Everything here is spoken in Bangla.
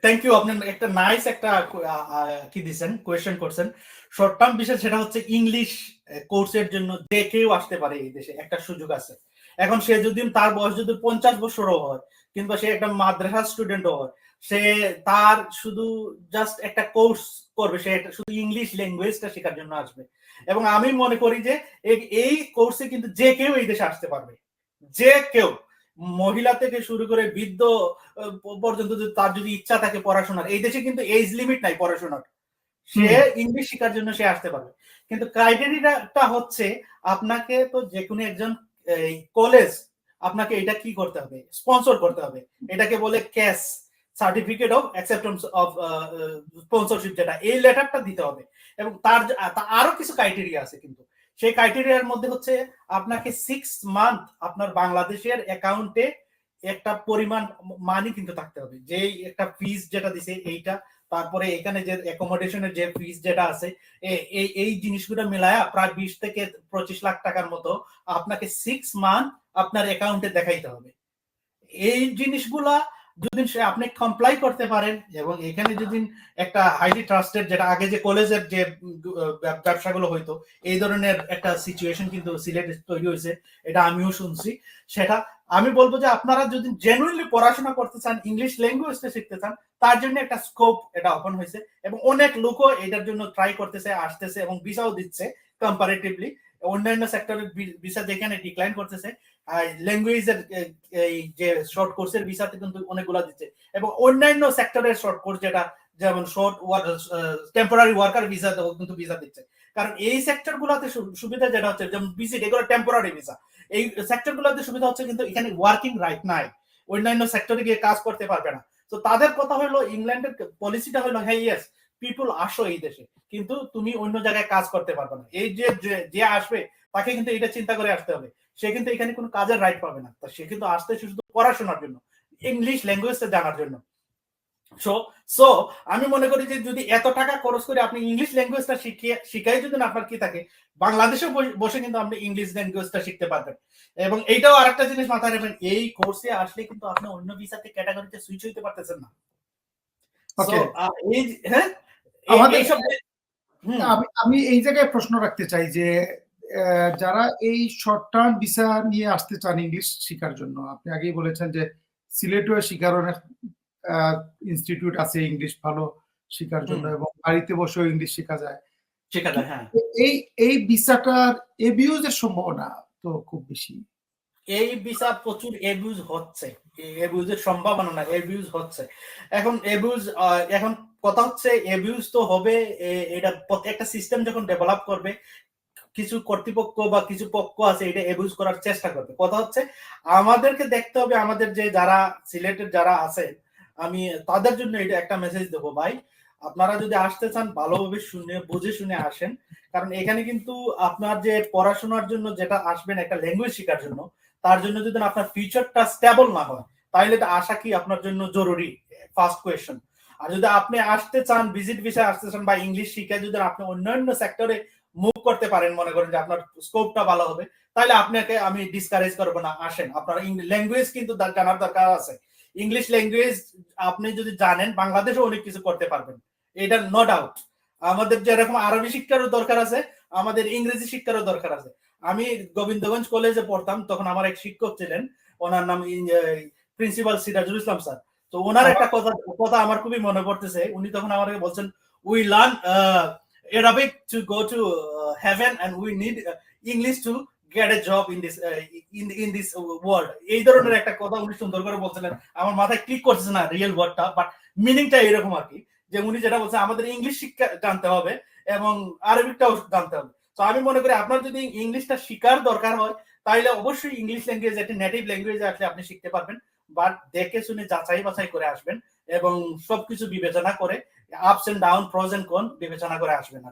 থ্যাংক ইউ আপনি একটা নাইস একটা কি দিছেন? কোয়েশ্চেন করছেন। শর্ট টার্ম বিষয় সেটা হচ্ছে ইংলিশ কোর্সের জন্য যে কেউ আসতে পারে এই দেশে, একটা সুযোগ আছে। এখন সে যদি, তার বয়স যদি পঞ্চাশ বছরও হয়, কিংবা সে একটা মাদ্রাসা হয়, সে তার শুধু জাস্ট একটা কোর্স করবে, সে শুধু ইংলিশ ল্যাঙ্গুয়েজটা শেখার জন্য আসবে। এবং আমি মনে করি যে এই কোর্সে কিন্তু যে কেউ এই দেশে আসতে পারবে। যে কেউ। মহিলা থেকে শুরু করে বৃদ্ধ পর্যন্ত তার যদি ইচ্ছা থাকে পড়াশোনার এই দেশে কিন্তু এজ লিমিট নাই পড়াশোনার। সে ইংলিশ শেখার জন্য সে আসতে পারবে। কিন্তু ক্রাইটেরিয়াটা হচ্ছে আপনাকে তো যে কোনো একজন কলেজ আপনাকে এটা কি করতে হবে? স্পন্সর করতে হবে। এটাকে বলে CAS certificate of acceptance of sponsorship যেটা এই লেটারটা দিতে হবে। এবং তার আরও কিছু ক্রাইটেরিয়া আছে কিন্তু। সেই ক্রাইটেরিয়ার মধ্যে হচ্ছে আপনাকে সিক্স মান্থ আপনার বাংলাদেশের অ্যাকাউন্টে একটা পরিমাণ মানি কিন্তু থাকতে হবে। যে একটা ফিস যেটা দিছে এইটা, তারপরে এখানে যে অ্যাকোমোডেশনের যে ফিস যেটা আছে এই এই জিনিসগুলো মিলায়া প্রায় বিশ থেকে পঁচিশ লাখ টাকার মতো আপনাকে সিক্স মান্থ আপনার অ্যাকাউন্টে দেখাইতে হবে। এই জিনিসগুলা যদি আপনি কমপ্লাই করতে পারেন এবং এখানে যদি একটা হাইলি ট্রাস্টেড যেটা আগে যে কলেজের যে ব্যবসাগুলো হইতো, এই ধরনের একটা সিচুয়েশন কিন্তু সিলেটে তৈরি হয়েছে, এটা আমিও শুনছি। সেটা আমি বলব যে আপনারা যদি জেনুইনলি পড়াশোনা করতে চান ইংলিশ ল্যাঙ্গুয়েজটা শিখতে চান, তার জন্য একটা স্কোপ এটা ওপেন হয়েছে এবং অনেক লোকও এটার জন্য ট্রাই করতেছে, আসতেছে এবং ভিসাও দিচ্ছে কম্পারেটিভলি অন্যান্য সেক্টরের ভিসা যেখানে ডিক্লাইন করতেছে। এই যে শর্ট কোর্সের ভিসাতে কিন্তু অনেকগুলো দিচ্ছে। এবং অন্যান্য সেক্টরের শর্ট কোর্স যেটা, যেমন শর্ট টেম্পোরারি ওয়ার্কার কিন্তু ভিসা দিচ্ছে। কারণ এই সেক্টর গুলোতে সুবিধা যেটা হচ্ছে, যেমন এগুলো টেম্পোরারি ভিসা এই সেক্টর গুলোতে সুবিধা হচ্ছে কিন্তু এখানে ওয়ার্কিং রাইট নাই। অন্যান্য সেক্টরে গিয়ে কাজ করতে পারবে না। তো তাদের কথা হলো ইংল্যান্ডের পলিসিটা হলো হ্যাঁ ইয়েস পিপুল আসো এই দেশে, কিন্তু তুমি অন্য জায়গায় কাজ করতে পারবে না। এই যে, যে- আসবে, তাকে কিন্তু এটা চিন্তা করে আসতে হবে। সে কিন্তু এখানে কোনো কাজের রাইট পাবে না। সে কিন্তু আসতে শুধু পড়াশোনার জন্য ইংলিশ ল্যাঙ্গুয়েজটা জানার জন্য। সো সো আমি মনে করি যে যদি এত টাকা খরচ করে আপনি ইংলিশ ল্যাঙ্গুয়েজটা শিখিয়ে, শিখাই যদি না আপনার কি থাকে বাংলাদেশে বসে- বসে কিন্তু আপনি ইংলিশ ল্যাঙ্গুয়েজটা শিখতে পারবেন। এবং এইটাও আরেকটা জিনিস মাথায় রাখবেন, এই কোর্সে আসলে কিন্তু আপনি অন্য ভিসাতে ক্যাটাগরিতে সুইচ হইতে পারতেছেন না। So, যে- হ্যাঁ? আমাদের- আমি এই জায়গায় প্রশ্ন রাখতে চাই যে যারা এই শর্ট টার্ম ভিসা নিয়ে আসতে চান ইংলিশ শেখার জন্য আপনি আগেই বলেছেন যে সিলেটে শিখার অনেক ইনস্টিটিউট আছে ইংলিশ ভালো শেখার জন্য এবং বাড়িতে বসেও ইংলিশ শেখা যায়। ঠিক আছে হ্যাঁ। এই এই ভিসাটার এবিউজের সম্ভাবনা তো খুব বেশি। এই ভিসা প্রচুর এবিউজ হচ্ছে। এবিউজের সম্ভাবনা না এবিউজ হচ্ছে। এখন এবিউজ এখন কথা হচ্ছে এবিউজ তো হবে এটা একটা সিস্টেম যখন ডেভেলপ করবে, কিছু কর্তৃপক্ষ বা কিছু পক্ষ আছে, এটা এবিউজ করার চেষ্টা করবে। কথা হচ্ছে, আমাদেরকে দেখতে হবে আমাদের যে যারা সিলেটের যারা আছে, আমি তাদের জন্য এটা একটা মেসেজ দেবো ভাই। আপনারা যদি আসতে চান, ভালোভাবে শুনে, বুঝে শুনে আসেন। কারণ এখানে কিন্তু আপনার যে পড়াশোনার জন্য যেটা আসবেন, একটা ল্যাঙ্গুয়েজ শেখার জন্য তার জন্য যদি আপনার ফিউচারটা স্টেবল না হয় তাহলে তো আসা কি আপনার জন্য জরুরি? ফার্স্ট কোয়েশ্চন আর যদি আপনি আসতে চান ভিজিট ভিসা আসতে চান বা ইংলিশ শিখে যদি আপনি অন্যান্য সেক্টরে মুভ করতে পারেন, মনে করেন যে আপনার স্কোপটা ভালো হবে তাহলে আপনাকে আমি ডিসকারেজ করব না, আসেন। আপনার ল্যাঙ্গুয়েজ কিন্তু জানার দরকার আছে। ইংলিশ ল্যাঙ্গুয়েজ আপনি যদি জানেন বাংলাদেশে অনেক কিছু করতে পারবেন। এটা নো ডাউট আমাদের যেরকম আরবি শিক্ষারও দরকার আছে, আমাদের ইংরেজি শিক্ষারও দরকার আছে। আমি গোবিন্দগঞ্জ কলেজে পড়তাম তখন আমার এক শিক্ষক ছিলেন ওনার নাম প্রিন্সিপাল সিরাজুল ইসলাম স্যার। তো ওনার একটা কথা কথা আমার খুবই মনে পড়তেছে উনি তখন আমাকে বলছেন we learn Arabic to go to uh, heaven and uh, uh, in in this world. এই ধরনের একটা কথা উনি সুন্দর করে বলছিলেন। আমার মাথায় ক্লিক করছে না রিয়েল ওয়ার্ডটা বাট মিনিংটা এরকম আর কি যে উনি যেটা বলছেন আমাদের ইংলিশ শিক্ষা জানতে হবে এবং আরবিকটাও জানতে হবে। তো আমি মনে করি আপনার যদি ইংলিশটা শিকার দরকার হয় তাহলে অবশ্যই ইংলিশ ল্যাঙ্গুয়েজ একটি নেটিভ ল্যাঙ্গুয়েজ আসলে আপনি শিখতে পারবেন। বাট দেখে শুনে যাচাই বাছাই করে আসবেন এবং সবকিছু বিবেচনা করে আপস এন্ড ডাউন প্রজেন্ট কোন বিবেচনা করে আসবেন